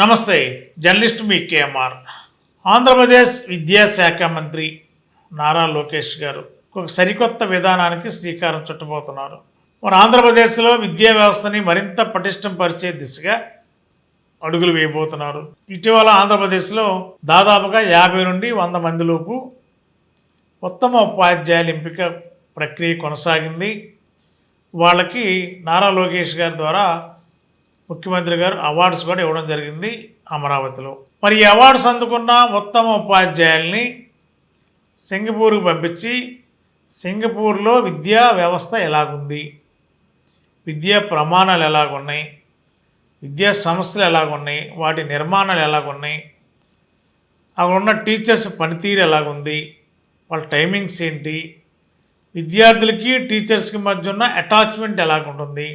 నమస్తే జర్నలిస్ట్ మీ కేఎంఆర్. ఆంధ్రప్రదేశ్ విద్యాశాఖ మంత్రి నారా లోకేష్ గారు ఒక సరికొత్త విధానానికి శ్రీకారం చుట్టబోతున్నారు. మరి ఆంధ్రప్రదేశ్లో విద్యా వ్యవస్థని మరింత పటిష్టం పరిచే దిశగా అడుగులు వేయబోతున్నారు. ఇటీవల ఆంధ్రప్రదేశ్లో దాదాపుగా యాభై నుండి వంద మంది లోపు ఉత్తమ ఉపాధ్యాయుల ఎంపిక ప్రక్రియ కొనసాగింది. వాళ్ళకి నారా లోకేష్ గారి ద్వారా ముఖ్యమంత్రి గారు అవార్డ్స్ కూడా ఇవ్వడం జరిగింది అమరావతిలో. మరి ఈ అవార్డ్స్ అందుకున్న ఉత్తమ ఉపాధ్యాయుల్ని సింగపూర్కి పంపించి సింగపూర్లో విద్యా వ్యవస్థ ఎలాగుంది? విద్యా ప్రమాణాలు ఎలాగున్నాయి? విద్యా సంస్థలు ఎలాగున్నాయి? వాటి నిర్మాణాలు ఎలాగున్నాయి? అక్కడ ఉన్న టీచర్స్ పనితీరు ఎలాగుంది? వాళ్ళ టైమింగ్స్ ఏంటి? విద్యార్థులకి టీచర్స్కి మధ్య ఉన్న అటాచ్మెంట్ ఎలాగుంటుంది?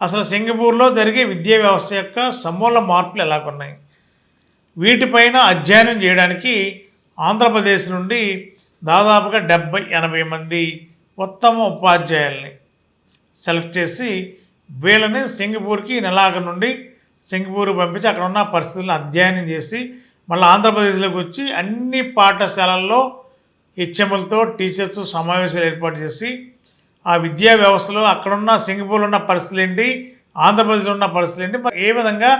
అసలు సింగపూర్లో జరిగే విద్యా వ్యవస్థ యొక్క సమూల మార్పులు ఎలాగున్నాయి? వీటిపైన అధ్యయనం చేయడానికి ఆంధ్రప్రదేశ్ నుండి దాదాపుగా డెబ్బై ఎనభై మంది ఉత్తమ ఉపాధ్యాయుల్ని సెలెక్ట్ చేసి వీళ్ళని సింగపూర్కి నెలాఖరు నుండి సింగపూర్కి పంపించి అక్కడ ఉన్న పరిస్థితులను అధ్యయనం చేసి మళ్ళీ ఆంధ్రప్రదేశ్లోకి వచ్చి అన్ని పాఠశాలల్లో హెచ్ఎంలతో టీచర్స్ సమావేశాలు ఏర్పాటు చేసి ఆ విద్యా వ్యవస్థలో అక్కడున్న సింగపూర్లో ఉన్న పరిస్థితులు ఏంటి? ఆంధ్రప్రదేశ్లో ఉన్న పరిస్థితులు ఏంటి? మరి ఏ విధంగా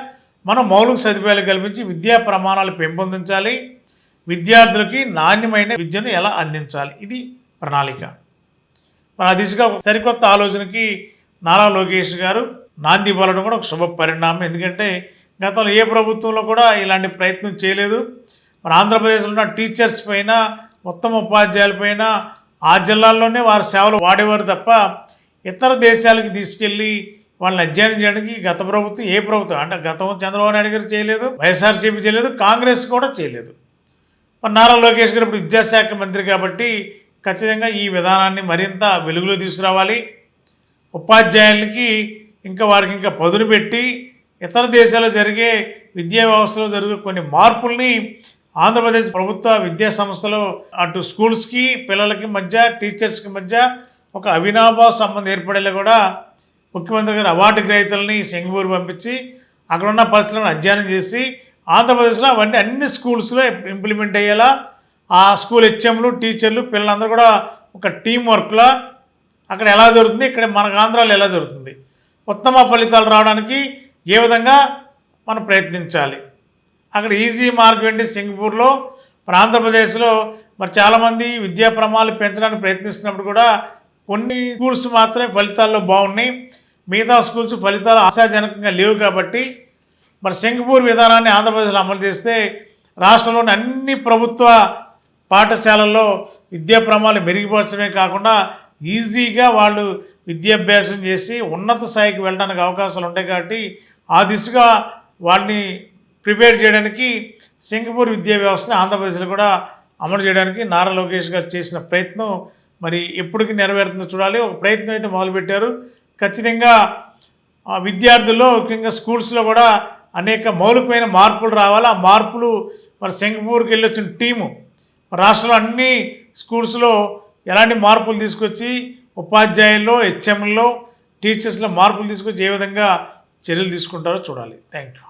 మనం మౌలిక సదుపాయాలు కల్పించి విద్యా ప్రమాణాలు పెంపొందించాలి? విద్యార్థులకి నాణ్యమైన విద్యను ఎలా అందించాలి? ఇది ప్రణాళిక. మరి ఆ దిశగా సరికొత్త ఆలోచనకి నారా లోకేష్ గారు నాంది పలడం కూడా ఒక శుభ పరిణామం. ఎందుకంటే గతంలో ఏ ప్రభుత్వంలో కూడా ఇలాంటి ప్రయత్నం చేయలేదు. మరి ఆంధ్రప్రదేశ్లో ఉన్న టీచర్స్ పైన ఉత్తమ ఉపాధ్యాయుల పైన ఆ జిల్లాల్లోనే వారి సేవలు వాడేవారు తప్ప ఇతర దేశాలకు తీసుకెళ్ళి వాళ్ళని అధ్యయనం చేయడానికి గత ప్రభుత్వం ఏ ప్రభుత్వం అంటే గతం చంద్రబాబు నాయుడు గారు చేయలేదు వైఎస్ఆర్సీపీ చేయలేదు కాంగ్రెస్ కూడా చేయలేదు. మరి నారా లోకేష్ గారు ఇప్పుడు విద్యాశాఖ మంత్రి కాబట్టి ఖచ్చితంగా ఈ విధానాన్ని మరింత వెలుగులో తీసుకురావాలి. ఉపాధ్యాయులకి ఇంకా వారికి ఇంకా పదును పెట్టి ఇతర దేశాల్లో జరిగే విద్యా వ్యవస్థలో జరిగే కొన్ని మార్పుల్ని ఆంధ్రప్రదేశ్ ప్రభుత్వ విద్యా సంస్థలు అటు స్కూల్స్కి పిల్లలకి మధ్య టీచర్స్కి మధ్య ఒక అవినాభావ సంబంధం ఏర్పడేలా కూడా ముఖ్యమంత్రి గారు అవార్డు గ్రహీతలని సింగపూర్ పంపించి అక్కడ ఉన్న పరిస్థితులను అధ్యయనం చేసి ఆంధ్రప్రదేశ్లో అవన్నీ అన్ని స్కూల్స్లో ఇంప్లిమెంట్ అయ్యేలా ఆ స్కూల్ హెచ్ఎంలు టీచర్లు పిల్లలందరూ కూడా ఒక టీం వర్క్లా అక్కడ ఎలా జరుగుతుంది ఇక్కడ మనకు ఆంధ్రాలో ఎలా జరుగుతుంది ఉత్తమ ఫలితాలు రావడానికి ఏ విధంగా మనం ప్రయత్నించాలి. అక్కడ ఈజీ మార్క్ ఏంటి? సింగపూర్లో మరి ఆంధ్రప్రదేశ్లో మరి చాలామంది విద్యా ప్రమాణాలు పెంచడానికి ప్రయత్నిస్తున్నప్పుడు కూడా కొన్ని స్కూల్స్ మాత్రమే ఫలితాల్లో బాగున్నాయి. మిగతా స్కూల్స్ ఫలితాలు ఆశాజనకంగా లేవు కాబట్టి మరి సింగపూర్ విధానాన్ని ఆంధ్రప్రదేశ్లో అమలు చేస్తే రాష్ట్రంలోని అన్ని ప్రభుత్వ పాఠశాలల్లో విద్యా ప్రమాణాలు మెరుగుపరచడమే కాకుండా ఈజీగా వాళ్ళు విద్యాభ్యాసం చేసి ఉన్నత స్థాయికి వెళ్ళడానికి అవకాశాలు ఉంటాయి కాబట్టి ఆ దిశగా వాళ్ళని ప్రిపేర్ చేయడానికి సింగపూర్ విద్యా వ్యవస్థను ఆంధ్రప్రదేశ్లో కూడా అమలు చేయడానికి నారా లోకేష్ గారు చేసిన ప్రయత్నం మరి ఎప్పటికి నెరవేరుతుందో చూడాలి. ఒక ప్రయత్నం అయితే మొదలుపెట్టారు. ఖచ్చితంగా విద్యార్థుల్లో ముఖ్యంగా స్కూల్స్లో కూడా అనేక మౌలికమైన మార్పులు రావాలి. ఆ మార్పులు మరి సింగపూర్కి వెళ్ళి వచ్చిన టీము రాష్ట్రంలో అన్ని స్కూల్స్లో ఎలాంటి మార్పులు తీసుకొచ్చి ఉపాధ్యాయుల్లో హెచ్ఎంలో టీచర్స్లో మార్పులు తీసుకొచ్చి ఏ విధంగా చర్యలు తీసుకుంటారో చూడాలి. Thank you